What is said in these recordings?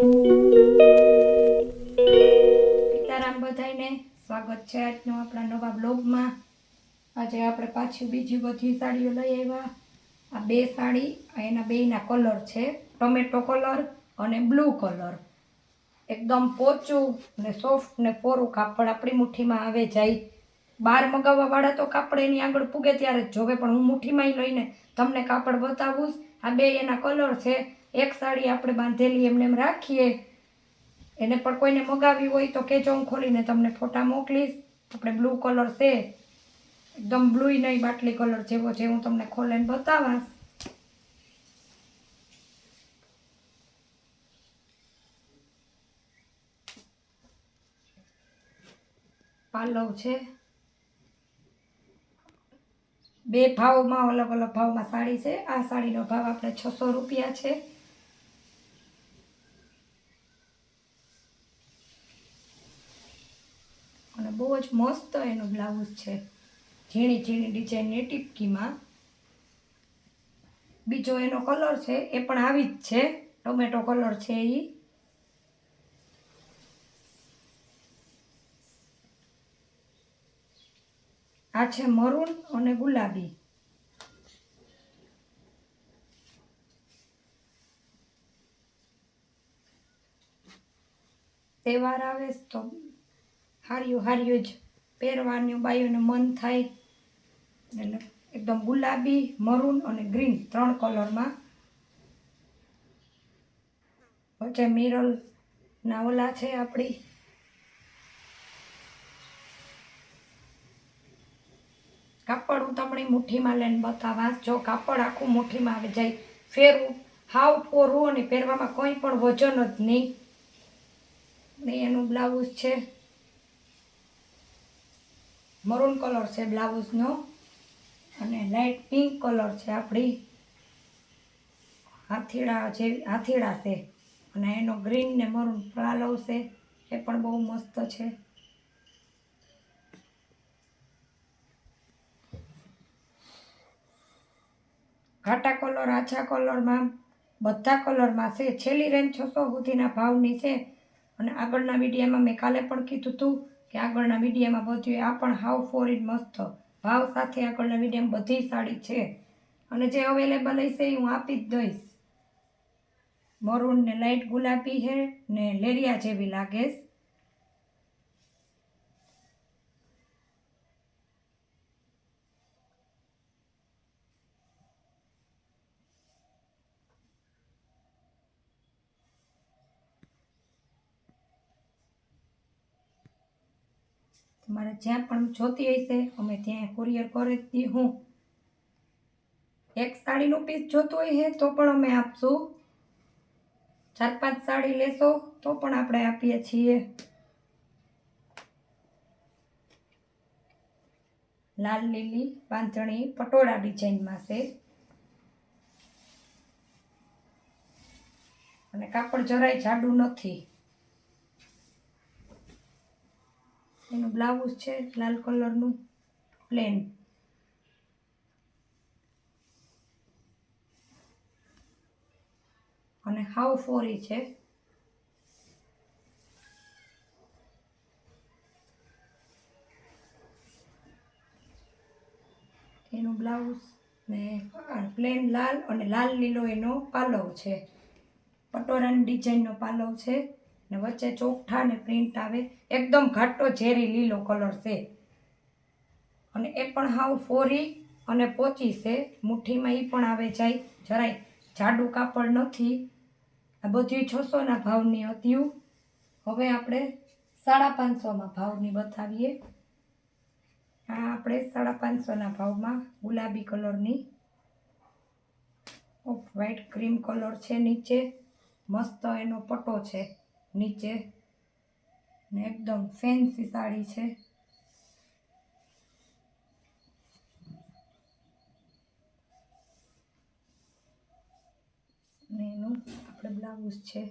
સીતારામ બધાયને સ્વાગત છે આજનો આપણા નવા બ્લોગમાં. આજે આપણે પાછી બીજી બધી સાડીઓ લઈ આવ્યા. આ બે સાડી એના બેયના કલર છે. ટોમેટો કલર અને બ્લુ કલર. એકદમ પોચું ને સોફ્ટ ને પોરું કાપડ આપણી મુઠ્ઠીમાં આવે જાય. બહાર મગાવવા વાળા તો કાપડ એની આગળ પૂગે ત્યારે જ. જોવે પણ હું મુઠ્ઠીમાં લઈને તમને કાપડ બતાવું આ બે એના કલર છે. એક સાડી આપણે બાંધેલી એમને એમ રાખીએ. એને પણ કોઈને મગાવી હોય તો કેજો હું ખોલીને તમને ફોટા મોકલીશ. આપણે બ્લુ કલર છે. એકદમ બ્લુ નહીં, બાટલી કલર જેવો છે. હું તમને ખોલીને બતાવાશ. પાલવ છે. બે ભાવમાં, અલગ અલગ ભાવમાં સાડી છે. આ સાડીનો ભાવ આપણે છસો રૂપિયા છે. અને બહુ જ મસ્ત એનો બ્લાઉઝ છે. ઝીણી ઝીણી ડિઝાઇનની ટીપકીમાં બીજો એનો કલર છે, એ પણ આવી જ છે. ટોમેટો કલર છે એ આ છે મરૂન અને ગુલાબી. તહેવાર આવે તો હાર્યું હાર્યું જ પહેરવાનું, બાયોને મન થાય. એટલે એકદમ ગુલાબી, મરૂન અને ગ્રીન ત્રણ કલરમાં. વચ્ચે મિરલના ઓલા છે આપણી. કાપડ તમને મુઠ્ઠીમાં લઈને બતાવાસ જો કાપડ આખું મુઠ્ઠીમાં આવી જાય, ફેરવું. હાવ પોરું અને પહેરવામાં કોઈ પણ વજન જ નહીં. ને એનું બ્લાઉઝ છે. મરૂન કલર છે બ્લાઉઝનો. અને લાઇટ પિંક કલર છે આપણી. હાથીડા જેવી હાથીડા છે. અને એનો ગ્રીન ને મરૂન પાલવ છે. એ પણ બહુ મસ્ત છે. ઘાટા કલર, આછા કલરમાં, બધા કલરમાં છે. છેલ્લી રેન્જ છસો સુધીના ભાવની છે. અને આગળના વિડીયામાં મેં કાલે પણ કીધું હતું કે આગળના વિડીયામાં બધું આ પણ હાવ ફોરીન મસ્ત. ભાવ સાથે આગળના વિડીયામાં બધી સાડી છે. અને જે અવેલેબલ હશે એ હું આપી જ દઈશ. મરૂન ને લાઇટ ગુલાબી હે ને લેરિયા જેવી લાગે છે. તમારે જ્યાં પણ જોતી હશે અમે ત્યાં કુરિયર કરી દી હું. એક સાડીનું પીસ જોતું હોય છે, તો પણ અમે આપશું. ચાર પાંચ સાડી લેશો, તો પણ આપણે આપીએ છીએ. લાલ, લીલી બાંધણી પટોળા ડિઝાઇનમાં છે. અને કાપડ જરાય જાડું નથી એનું બ્લાઉઝ છે, લાલ કલરનું, પ્લેન. અને હાવ ફોરી છે. એનું બ્લાઉઝ ને પ્લેન લાલ અને લાલ લીલો એનો પાલવ છે. પટોરાની ડિઝાઇનનો પાલવ છે. ને વચ્ચે ચોકઠા ને પ્રિન્ટ આવે. એકદમ ઘાટો ઝેરી લીલો કલર છે. અને એ પણ હાવ ફોરી અને પોચી છે. મુઠ્ઠીમાં એ પણ આવે જાય. જરાય જાડું કાપડ નથી. આ બધી છસોના ભાવની હતી હવે આપણે સાડા પાંચસોમાં ભાવની બતાવીએ. આ આપણે સાડા પાંચસોના ભાવમાં ગુલાબી કલરની ઓફ વ્હાઈટ ક્રીમ કલર છે નીચે. મસ્ત એનો પટ્ટો છે. નીચે. ને એકદમ ફેન્સી સાડી છે. એનું આપણે બ્લાઉઝ છે.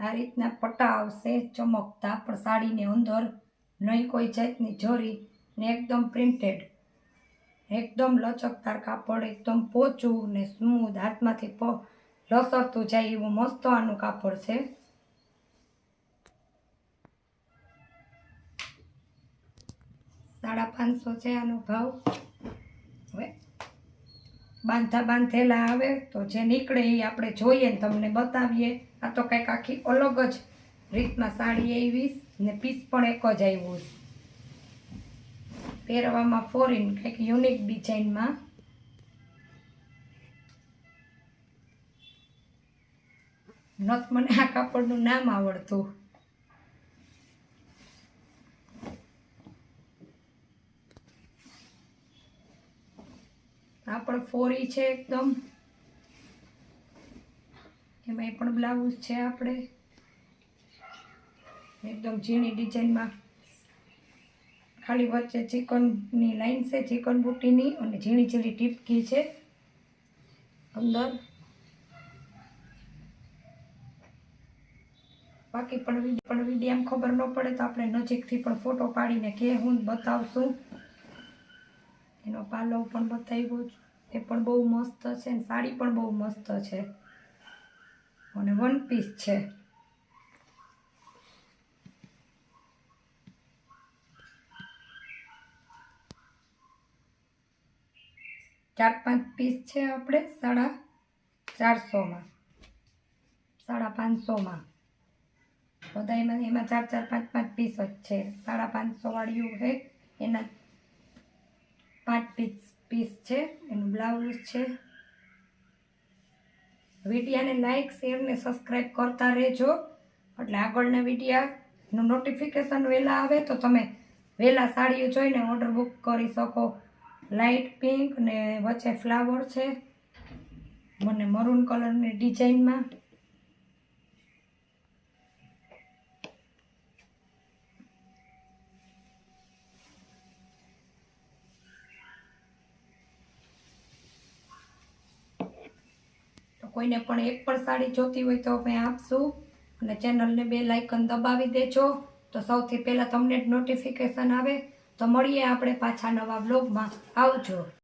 આ રીતના પટ્ટા આવશે ચમકતા, પણ સાડીની અંદર નહીં કોઈ જાતની જરી ને એકદમ પ્રિન્ટેડ એકદમ લચકદાર કાપડ, એકદમ પોચું ને સ્મૂધ હાથમાંથી લસરતું જાય એવું મસ્ત આનું કાપડ છે. સાડા પાંચસો છે આનો ભાવ. હવે બાંધા બાંધેલા આવે તો જે નીકળે એ આપણે જોઈએ ને તમને બતાવીએ. આ તો કંઈક આખી અલગ જ રીતમાં સાડી આવીશ ને પીસ પણ એક જ આવ્યું પહેરવામાં ફોરીન કંઈક યુનિક ડિઝાઇનમાં નત મને આ કાપડનું નામ આવડતું. આ ફોરી છે એકદમ. એમાં પણ બ્લાઉઝ છે આપણે. એકદમ ઝીણી ડિઝાઇનમાં. ખાલી વચ્ચે ચિકનની લાઈન છે, ચિકન બુટીની અને ઝીણી ઝીણી ટીપકી છે. અંદર. બાકી પણ વીડિયો પણ વિડીયામાં ખબર ન પડે તો આપણે નજીકથી પણ ફોટો પાડીને કે હું બતાવશું. એનો પાલવ પણ બતાવ્યો છું. એ પણ બહુ મસ્ત છે ને સાડી પણ બહુ મસ્ત છે. અને વન પીસ છે. ચાર પાંચ પીસ છે આપણે, સાડા ચારસોમાં. સાડા પાંચસોમાં. બધા એમાં ચાર ચાર, પાંચ પાંચ પીસ જ છે. સાડા પાંચસો વાળીયું છે. એના પાંચ પીસ પીસ છે. એનું બ્લાઉઝ છે. વિડીયાને લાઈક શેર ને સબસ્ક્રાઈબ કરતા રહેજો. એટલે આગળના વિડીયાનું નોટિફિકેશન વહેલા આવે તો તમે વહેલા સાડીઓ જોઈને ઓર્ડર બુક કરી શકો. લાઇટ પિંક ને વચ્ચે ફ્લાવર છે. મને મરૂન કલરની ડિઝાઇનમાં કોઈને પણ એક પણ સાડી જોતી હોય તો અમે આપશું. અને ચેનલને બે લાઇકન દબાવી દેજો. તો સૌથી પહેલાં તમને જ નોટિફિકેશન આવે. તો મળીએ આપણે પાછા નવા બ્લોગમાં આવજો.